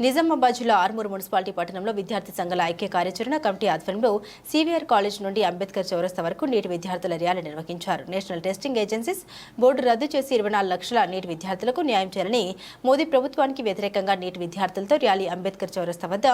నిజామాబాద్ జిల్లా ఆర్మూర్ మున్సిపాలిటీ పట్టణంలో విద్యార్థి సంఘాల ఐక్య కార్యాచరణ కమిటీ ఆధ్వర్యంలో సివిఆర్ కాలేజ్ నుండి అంబేద్కర్ చౌరస్తా వరకు నీటి విద్యార్థుల ర్యాలీ నిర్వహించారు. నేషనల్ టెస్టింగ్ ఏజెన్సీస్ బోర్డు రద్దు చేసి ఇరవై నాలుగు లక్షల నీటి విద్యార్థులకు న్యాయం చేయాలని మోదీ ప్రభుత్వానికి వ్యతిరేకంగా నీటి విద్యార్థులతో ర్యాలీ అంబేద్కర్ చౌరస్తా వద్ద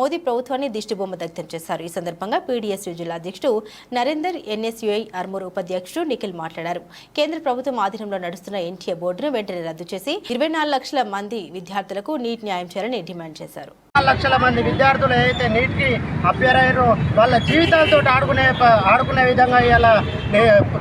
మోదీ ప్రభుత్వాన్ని దిష్టిబొమ్మ దగ్ధం చేశారు. ఈ సందర్భంగా పీడీఎస్యూ జిల్లా అధ్యక్షుడు నరేందర్ ఎన్ఎస్యుఐ ఆర్మూర్ ఉపాధ్యక్షుడు నిఖిల్ మాట్లాడారు. కేంద్ర ప్రభుత్వం ఆధీనంలో నడుస్తున్న ఎన్టీఏ బోర్డును వెంటనే రద్దు చేసి ఇరవై నాలుగు లక్షల మంది విద్యార్థులకు నీటి న్యాయం చేయాలని డిమాండ్ చేశారు. లక్షల మంది విద్యార్థులు ఏదైతే నీటికి అభ్యరయ్యారో అయ్యారో వాళ్ళ జీవితాలతో ఆడుకునే ప- ఆడుకునే విధంగా ఇలా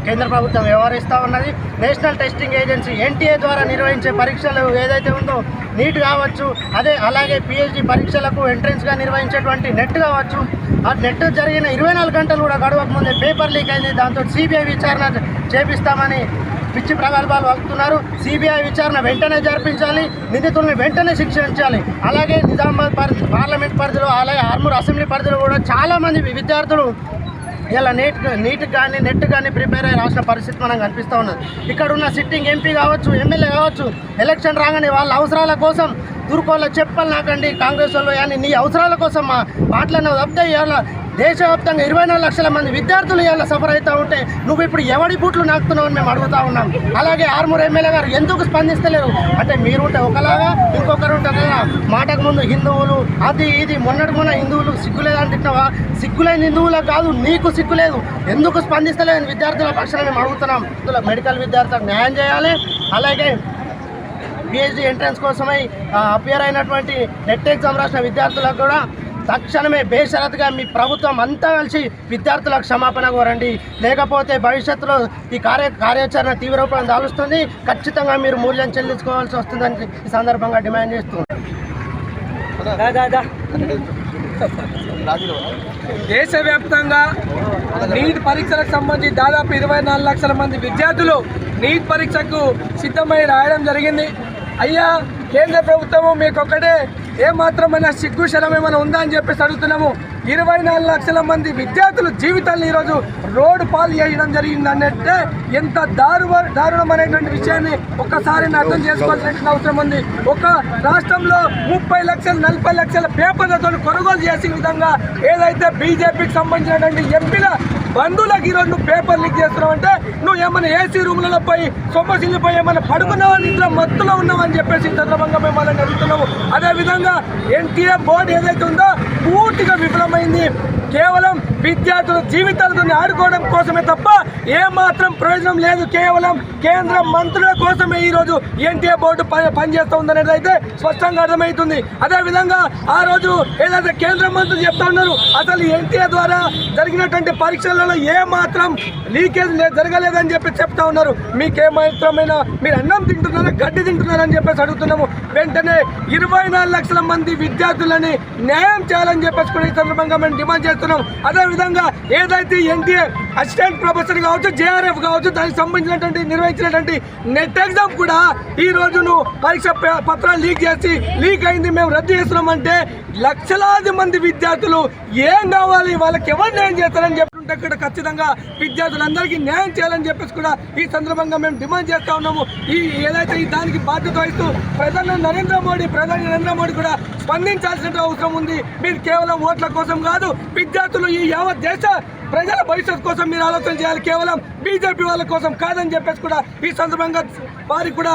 కేంద్ర ప్రభుత్వం వ్యవహరిస్తూ ఉన్నది. నేషనల్ టెస్టింగ్ ఏజెన్సీ ఎన్టీఏ ద్వారా నిర్వహించే పరీక్షలు ఏదైతే ఉందో నీట్ కావచ్చు అదే అలాగే పిహెచ్డి పరీక్షలకు ఎంట్రన్స్గా నిర్వహించేటువంటి నెట్ కావచ్చు. ఆ నెట్ జరిగిన ఇరవై నాలుగు గంటలు కూడా గడవక ముందే పేపర్ లీక్ అయింది. దాంతో సిబిఐ విచారణ చేపిస్తామని పిచ్చి ప్రగల్భాలు వస్తున్నారు సిబిఐ విచారణ వెంటనే జరిపించాలి. నిందితుల్ని వెంటనే శిక్షించాలి. అలాగే నిజామాబాద్ పరిధి పార్లమెంట్ పరిధిలో అలాగే ఆర్మూర్ అసెంబ్లీ పరిధిలో కూడా చాలామంది విద్యార్థులు ఇలా నీట్ నీట్ కానీ నెట్ కానీ ప్రిపేర్ అయ్యి రాసిన పరిస్థితి మనం కనిపిస్తూ ఉన్నది. ఇక్కడ ఉన్న సిట్టింగ్ ఎంపీ కావచ్చు ఎమ్మెల్యే కావచ్చు ఎలక్షన్ రాగానే వాళ్ళ అవసరాల కోసం తురుకోళ్ళ చెప్పలు నాకండి కాంగ్రెస్ వాళ్ళు. కానీ నీ అవసరాల కోసం మా మాటలను తప్పితే ఇవాళ దేశవ్యాప్తంగా ఇరవై నాలుగు లక్షల మంది విద్యార్థులు ఇవాళ సఫర్ అవుతూ ఉంటే నువ్వు ఇప్పుడు ఎవడి బూట్లు నాకుతున్నావు అని మేము అడుగుతా ఉన్నాం. అలాగే ఆర్మూర్ ఎమ్మెల్యే గారు ఎందుకు స్పందిస్తలేరు? అంటే మీరు ఉంటే ఒకలాగా ఇంకొకరు ఉంటారు మాటకు ముందు హిందువులు అది ఇది మొన్నటి మొన్న హిందువులు సిగ్గులేదని తిట్టినావా? సిగ్గులేని హిందువులకు కాదు నీకు సిగ్గులేదు ఎందుకు స్పందిస్తలేదు విద్యార్థుల పక్షాన మేము అడుగుతున్నాం. ఇందులో మెడికల్ విద్యార్థులకు న్యాయం చేయాలి. అలాగే పిహెచ్డి ఎంట్రన్స్ కోసమై అపియర్ అయినటువంటి నెట్ ఎగ్జామ్ రాసిన విద్యార్థులకు కూడా తక్షణమే బేషరతుగా మీ ప్రభుత్వం అంతా కలిసి విద్యార్థులకు క్షమాపణ కోరండి. లేకపోతే భవిష్యత్తులో ఈ కార్య కార్యాచరణ తీవ్ర రూపం దాలుస్తుంది ఖచ్చితంగా మీరు మూల్యం చెల్లించుకోవాల్సి వస్తుందని ఈ సందర్భంగా డిమాండ్ చేస్తున్నాం దేశవ్యాప్తంగా నీట్ పరీక్షలకు సంబంధించి దాదాపు ఇరవై నాలుగు లక్షల మంది విద్యార్థులు నీట్ పరీక్షకు సిద్ధమై రాయడం జరిగింది. అయ్యా కేంద్ర ప్రభుత్వము మీకు ఒక్కటే ఏమాత్రమైనా సిగ్గు శరం ఏమైనా ఉందా అని చెప్పేసి అడుగుతున్నాము. ఇరవై నాలుగు లక్షల మంది విద్యార్థులు జీవితాలను ఈరోజు రోడ్డు పాలు చేయడం జరిగింది అన్నట్టే ఎంత దారు దారుణమైనటువంటి విషయాన్ని ఒక్కసారి అర్థం చేసుకోవాల్సిన అవసరం ఉంది. ఒక రాష్ట్రంలో ముప్పై లక్షలు నలభై లక్షల పేపర్లతో కొనుగోలు చేసే విధంగా ఏదైతే బీజేపీకి సంబంధించినటువంటి ఎంపీల బంధువులకు ఈరోజు నువ్వు పేపర్ లీక్ చేస్తున్నావు అంటే నువ్వు ఏమైనా ఏసీ రూమ్లలో పోయి సొమ్మసిల్లు పోయి ఏమైనా పడుకున్నావా? ఇంట్లో మత్తులో ఉన్నావని చెప్పేసి ఈ సందర్భంగా మేము వాళ్ళని అడుగుతున్నాము. అదేవిధంగా ఎన్టీఏ బోర్డు ఏదైతే ఉందో పూర్తిగా విఫలమైంది. కేవలం విద్యార్థుల జీవితాలతో ఆడుకోవడం కోసమే తప్ప ఏమాత్రం ప్రయోజనం లేదు. కేవలం కేంద్ర మంత్రుల కోసమే ఈరోజు ఎన్టీఏ బోర్డు పనిచేస్తూ ఉందనేది అయితే స్పష్టంగా అర్థమవుతుంది. అదేవిధంగా ఆ రోజు ఏదైతే కేంద్ర మంత్రులు చెప్తా ఉన్నారు అసలు ఎన్టీఏ ద్వారా జరిగినటువంటి పరీక్షలలో ఏమాత్రం లీకేజ్ జరగలేదని చెప్పి చెప్తా ఉన్నారు. మీకేమాత్రమైన మీరు అన్నం తింటున్నారా గడ్డి తింటున్నారని చెప్పేసి అడుగుతున్నాము. వెంటనే ఇరవై నాలుగు లక్షల మంది విద్యార్థులని న్యాయం చేయాలని చెప్పేసి కూడా ఈ సందర్భంగా మేము డిమాండ్ చేస్తున్నాం. అదేవిధంగా ఏదైతే ఎన్టీఏ అసిస్టెంట్ ప్రొఫెసర్ కావచ్చు జేఆర్ఎఫ్ కావచ్చు దానికి సంబంధించినటువంటి నిర్వహించినటువంటి నెట్ ఎగ్జామ్ కూడా ఈ రోజు పరీక్ష పత్రాలు లీక్ చేసి లీక్ అయింది మేము రద్దు చేస్తున్నామంటే లక్షలాది మంది విద్యార్థులు ఏం కావాలి? వాళ్ళకి ఎవరు న్యాయం చేస్తారని చెప్పి ఇక్కడ ఖచ్చితంగా విద్యార్థులందరికీ న్యాయం చేయాలని చెప్పేసి కూడా ఈ సందర్భంగా మేము డిమాండ్ చేస్తూ ఉన్నాము. ఈ ఏదైతే ఈ దానికి బాధ్యత వహిస్తూ ప్రధాని నరేంద్ర మోడీ ప్రధాని నరేంద్ర మోడీ కూడా స్పందించాల్సిన అవసరం ఉంది. మీరు కేవలం ఓట్ల కోసం కాదు విద్యార్థులు ఈ యావత్ దేశ ప్రజల భవిష్యత్తు కోసం మీరు ఆలోచన చేయాలి. కేవలం బీజేపీ వాళ్ళ కోసం కాదని చెప్పేసి కూడా ఈ సందర్భంగా వారికి కూడా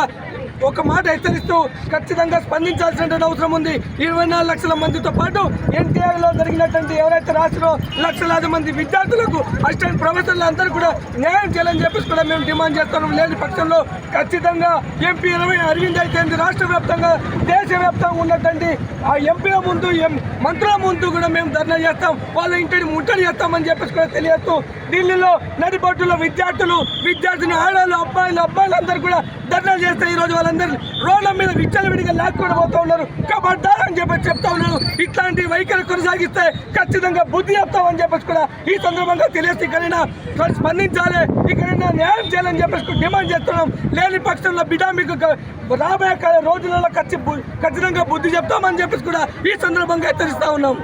ఒక మాట హెచ్చరిస్తూ ఖచ్చితంగా స్పందించాల్సిన అవసరం ఉంది. ఇరవై నాలుగు లక్షల మందితో పాటు ఎన్టీఆర్లో జరిగినటువంటి ఎవరైతే రాష్ట్రంలో లక్షలాది మంది విద్యార్థులకు అసిస్టెంట్ ప్రొఫెసర్లు అందరూ కూడా న్యాయం చేయాలని చెప్పేసి కూడా మేము డిమాండ్ చేస్తున్నాం. లేని పక్షంలో ఖచ్చితంగా ఎంపీ ఇరవై అరవింద్ అయితే రాష్ట్ర వ్యాప్తంగా దేశవ్యాప్తంగా ఉన్నటువంటి ఆ ఎంపీల ముందు మంత్రుల ముందు కూడా మేము ధర్నా చేస్తాం. వాళ్ళ ఇంటిని ముట్టడి చేస్తామని చెప్పేసి కూడా తెలియస్తూ ఢిల్లీలో నడిబొట్టులో విద్యార్థులు విద్యార్థిని ఆడవాళ్ళు అబ్బాయిలు అబ్బాయిలు అందరూ కూడా ధర్నా చేస్తే ఈరోజు వాళ్ళ వాళ్ళందరూ రోడ్ల మీద విచ్చల విడిగా లాక్కొని పోతా ఉన్నారు. కబడ్డారు అని చెప్పి చెప్తా ఉన్నారు. ఇట్లాంటి వైఖరి కొనసాగిస్తే ఖచ్చితంగా బుద్ధి చెప్తామని చెప్పేసి కూడా ఈ సందర్భంగా తెలియస్తే ఇక్కడైనా స్పందించాలి. ఇక్కడైనా న్యాయం చేయాలని చెప్పేసి డిమాండ్ చేస్తున్నాం. లేని పక్షంలో బిడ్డ మీకు రాబోయే రోజులలో ఖచ్చి ఖచ్చితంగా బుద్ధి చెప్తామని చెప్పేసి కూడా ఈ సందర్భంగా హెచ్చరిస్తా ఉన్నాం.